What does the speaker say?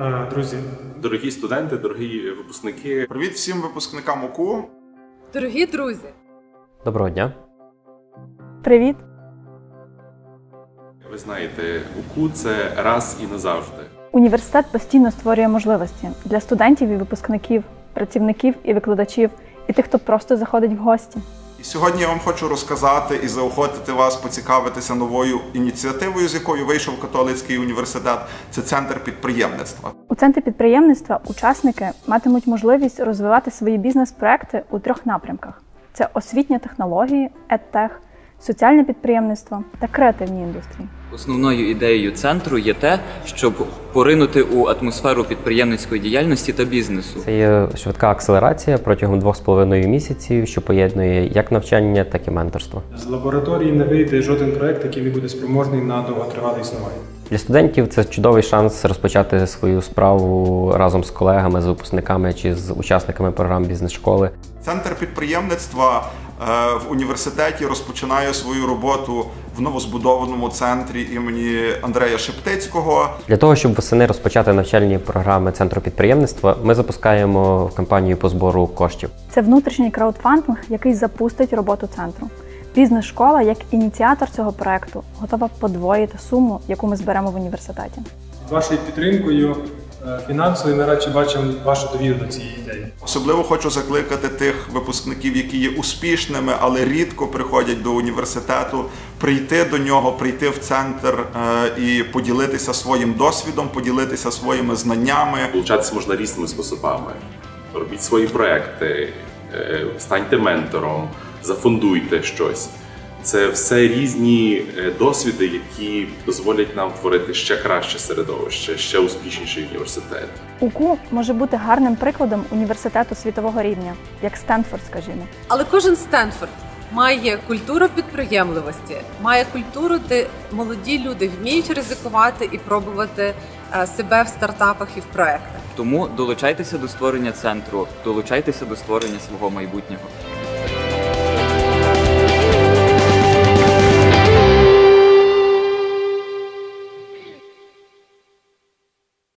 Е, Друзі, Дорогі студенти, дорогі випускники, Привіт всім випускникам УКУ. Дорогі друзі, Доброго дня. Привіт! ви знаєте, УКУ це раз і назавжди. Університет постійно створює можливості для студентів і випускників, працівників і викладачів, і тих, хто просто заходить в гості. Сьогодні я вам хочу розказати і заохотити вас поцікавитися новою ініціативою, з якою вийшов католицький університет. Це центр підприємництва. У центрі підприємництва учасники матимуть можливість розвивати свої бізнес-проекти у трьох напрямках: це освітні технології, едтех, соціальне підприємництво та креативні індустрії. Основною ідеєю центру є те, щоб поринути у атмосферу підприємницької діяльності та бізнесу. Це є швидка акселерація протягом двох з половиною місяців, що поєднує як навчання, так і менторство. з лабораторії не вийде жоден проект, який не буде спроможний на довготривале існування. Для студентів це чудовий шанс розпочати свою справу разом з колегами, з випускниками чи з учасниками програм бізнес-школи. Центр підприємництва в університеті розпочинає свою роботу в новозбудованому центрі імені Андрея Шептицького. Для того, щоб восени розпочати навчальні програми центру підприємництва, ми запускаємо кампанію по збору коштів. Це внутрішній краудфандинг, який запустить роботу центру. Бізнес-школа, як ініціатор цього проекту, готова подвоїти суму, яку ми зберемо в університеті. З вашою підтримкою е, фінансовою ми радше бачимо вашу довіру до цієї ідеї. Особливо хочу закликати тих випускників, які є успішними, але рідко приходять до університету, прийти до нього, прийти в центр е, і поділитися своїм досвідом, поділитися своїми знаннями. Долучатися можна різними способами. Робіть свої проекти, е, станьте ментором, зафондуйте щось. Це все різні е, досвіди, які дозволять нам творити ще краще середовище, ще успішніший університет. УКУ може бути гарним прикладом університету світового рівня, як Стенфорд, скажімо. але кожен Стенфорд має культуру підприємливості, має культуру, де молоді люди вміють ризикувати і пробувати е, себе в стартапах і в проектах. Тому долучайтеся до створення центру, долучайтеся до створення свого майбутнього.